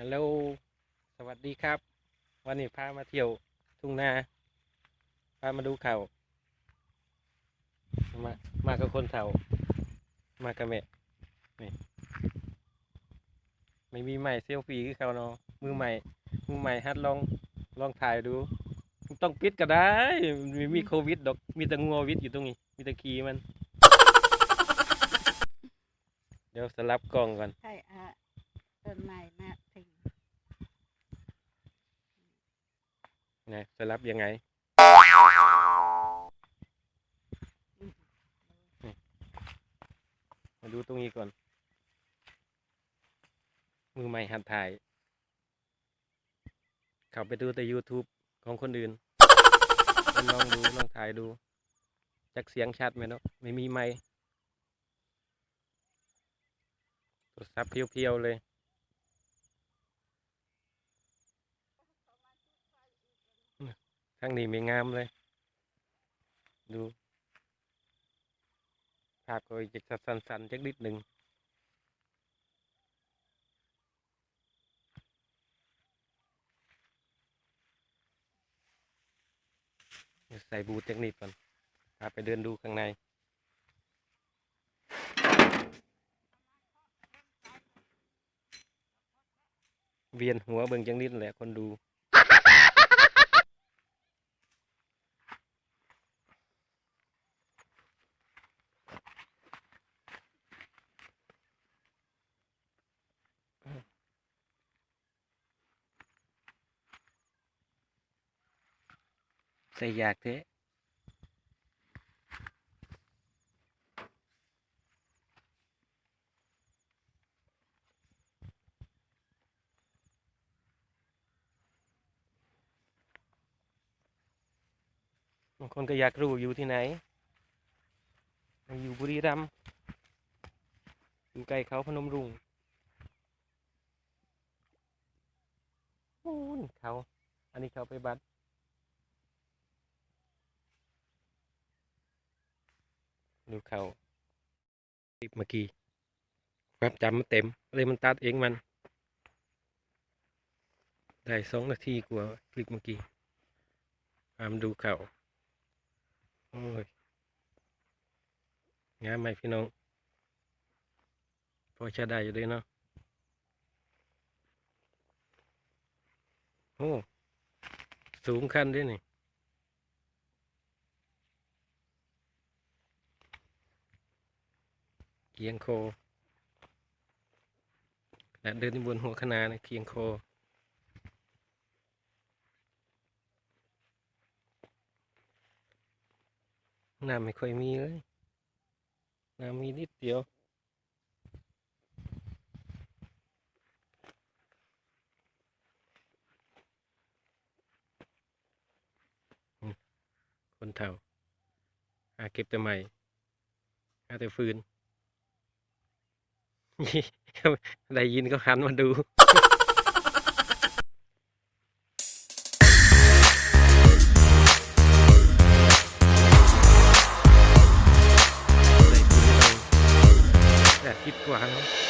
ฮัลโหล สวัสดีครับ วันนี้พามาเที่ยวทุ่งนา พามาดูเขามา มากับคนเฒ่า มากับแม่ นี่ ไม่มีใหม่เซลฟี่คือเขาเนาะ มือใหม่ มือใหม่ฮัดลอง ลองถ่ายดู ต้องปิดก็ได้ มีมีโควิดดอก มีแต่งัววิดอยู่ตรงนี้ มีแต่ขีมัน เดี๋ยวสลับกล้องก่อน ใช่อะต้นไม้มาถึง นะสลับยังไงมาดูตรงนี้ก่อน มือใหม่หัดถ่าย เข้าไปดูแต่ YouTube ของคนอื่นลองดูลองถ่ายดู จักเสียงชัดไหมเนาะไม่มีไมค์โทรศัพท์เพียวๆเลย ทางนี้ไม่งามเลย ดูภาพก็จะสั้นๆจักนิดหนึ่งใส่บูทจักนิดก่อนพาไปเดินดูข้างใน เวียนหัวเบิ่งจังนิดแหละคนดู ใส่ยากเทะบางคนก็อยากรู้อยู่ที่ไหน อยู่บุรีรัมย์อยู่ใกล้เขาพนมรุ้งโอ้นเขา อันนี้เขาไปบัด ดูเขาคลิปเมื่อกี้ความจำมันเต็มเลยมันตัดเองมัน ได้สองนาทีกว่าคลิปเมื่อกี้พามดูเขาโอ้ยงามไหมพี่น้อง พอจะได้อยู่ด้วยเนาะโอ้ สูงขั้นด้วยนี่ เคียงโคและเดินบนหัวคณะนะเคียงโคน้ำไม่ค่อยมีเลย น้ำมีนิดเดียว คนเฒ่าหาเก็บแต่ใหม่หาแต่ฟืน ได้ยินก็หันมาดูแปดทิศกว่าแล้ว